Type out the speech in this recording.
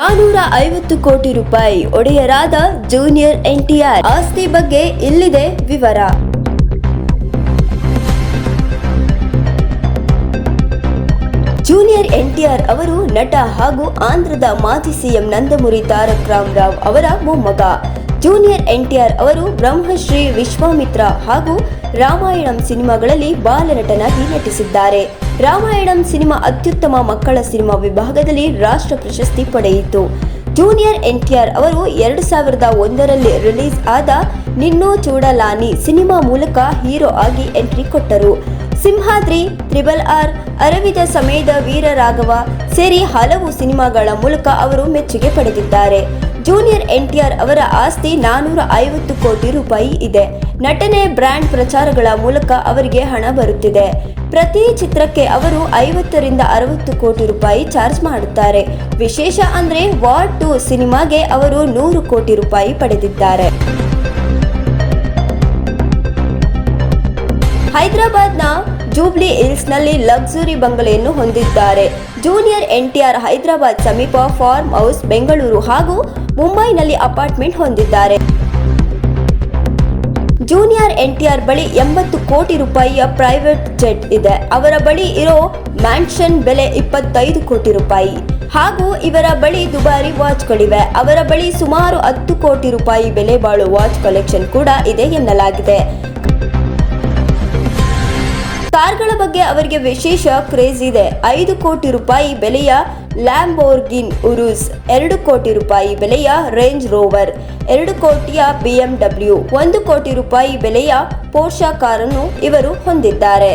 ನಾನೂರ ಐವತ್ತು ಕೋಟಿ ರೂಪಾಯಿ ಒಡೆಯರಾದ ಜೂನಿಯರ್ ಎನ್ಟಿಆರ್. ಆಸ್ತಿ ಬಗ್ಗೆ ಇಲ್ಲಿದೆ ವಿವರ. ಜೂನಿಯರ್ ಎನ್ಟಿಆರ್ ಅವರು ನಟ ಹಾಗೂ ಆಂಧ್ರದ ಮಾಜಿ ಸಿಎಂ ನಂದಮುರಿ ತಾರಕ್ ರಾಮರಾವ್ ಅವರ ಮೊಮ್ಮಗ. ಜೂನಿಯರ್ ಎನ್ಟಿಆರ್ ಅವರು ಬ್ರಹ್ಮಶ್ರೀ ವಿಶ್ವಾಮಿತ್ರ ಹಾಗೂ ರಾಮಾಯಣಂ ಸಿನಿಮಾಗಳಲ್ಲಿ ಬಾಲನಟನಾಗಿ ನಟಿಸಿದ್ದಾರೆ. ರಾಮಾಯಣಂ ಸಿನಿಮಾ ಅತ್ಯುತ್ತಮ ಮಕ್ಕಳ ಸಿನಿಮಾ ವಿಭಾಗದಲ್ಲಿ ರಾಷ್ಟ್ರ ಪ್ರಶಸ್ತಿ ಪಡೆಯಿತು. ಜೂನಿಯರ್ ಎನ್ಟಿಆರ್ ಅವರು ಎರಡು ಸಾವಿರದ ಒಂದರಲ್ಲಿ ರಿಲೀಸ್ ಆದ ನಿನ್ನೋ ಚೂಡಲಾನಿ ಸಿನಿಮಾ ಮೂಲಕ ಹೀರೋ ಆಗಿ ಎಂಟ್ರಿ ಕೊಟ್ಟರು. ಸಿಂಹಾದ್ರಿ, ತ್ರಿಬಲ್ ಆರ್, ಅರವಿದ ಸಮಯದ ವೀರರಾಘವ ಸೇರಿ ಹಲವು ಸಿನಿಮಾಗಳ ಮೂಲಕ ಅವರು ಮೆಚ್ಚುಗೆ ಪಡೆದಿದ್ದಾರೆ. ಜೂನಿಯರ್ ಎನ್ಟಿಆರ್ ಅವರ ಆಸ್ತಿ ನಾನೂರ ಐವತ್ತು ಕೋಟಿ ರೂಪಾಯಿ ಇದೆ. ನಟನೆ ಬ್ರ್ಯಾಂಡ್ ಪ್ರಚಾರಗಳ ಮೂಲಕ ಅವರಿಗೆ ಹಣ ಬರುತ್ತಿದೆ. ಪ್ರತಿ ಚಿತ್ರಕ್ಕೆ ಅವರು ಐವತ್ತರಿಂದ ಅರವತ್ತು ಕೋಟಿ ರೂಪಾಯಿ ಚಾರ್ಜ್ ಮಾಡುತ್ತಾರೆ. ವಿಶೇಷ ಅಂದ್ರೆ ವಾರ್ಡ್ ಟು ಸಿನಿಮಾಗೆ ಅವರು ನೂರು ಕೋಟಿ ರೂಪಾಯಿ ಪಡೆದಿದ್ದಾರೆ. ಹೈದರಾಬಾದ್ನ ಜೂಬ್ಲಿ ಹಿಲ್ಸ್ನಲ್ಲಿ ಲಕ್ಸುರಿ ಬಂಗಲೆಯನ್ನು ಹೊಂದಿದ್ದಾರೆ. ಜೂನಿಯರ್ ಎನ್ಟಿಆರ್ ಹೈದರಾಬಾದ್ ಸಮೀಪ ಫಾರ್ಮ್ ಹೌಸ್, ಬೆಂಗಳೂರು ಹಾಗೂ ಮುಂಬೈನಲ್ಲಿ ಅಪಾರ್ಟ್ಮೆಂಟ್ ಹೊಂದಿದ್ದಾರೆ. ಎನ್ಟಿಆರ್ ಬಳಿ ಎಂಬತ್ತು ಕೋಟಿ ರೂಪಾಯಿಯ ಪ್ರೈವೇಟ್ ಜೆಟ್ ಇದೆ. ಅವರ ಬಳಿ ಇರೋ ಮ್ಯಾನ್ಷನ್ ಬೆಲೆ ಇಪ್ಪತ್ತೈದು ಕೋಟಿ ರೂಪಾಯಿ. ಹಾಗೂ ಇವರ ಬಳಿ ದುಬಾರಿ ವಾಚ್ಗಳಿವೆ. ಅವರ ಬಳಿ ಸುಮಾರು ಹತ್ತು ಕೋಟಿ ರೂಪಾಯಿ ಬೆಲೆ ಬಾಳುವ ವಾಚ್ ಕಲೆಕ್ಷನ್ ಕೂಡ ಇದೆ ಎನ್ನಲಾಗಿದೆ. ಕಾರ್ಗಳ ಬಗ್ಗೆ ಅವರಿಗೆ ವಿಶೇಷ ಕ್ರೇಜ್ ಇದೆ. ಐದು ಕೋಟಿ ರೂಪಾಯಿ ಬೆಲೆಯ ಲ್ಯಾಂಬೋರ್ಗಿನ್ ಉರುಸ್, ಎರಡು ಕೋಟಿ ರೂಪಾಯಿ ಬೆಲೆಯ ರೇಂಜ್ ರೋವರ್, ಎರಡು ಕೋಟಿಯ ಬಿಎಂಡಬ್ಲ್ಯೂ, ಒಂದು ಕೋಟಿ ರೂಪಾಯಿ ಬೆಲೆಯ ಪೋರ್ಷಾ ಕಾರನ್ನು ಇವರು ಹೊಂದಿದ್ದಾರೆ.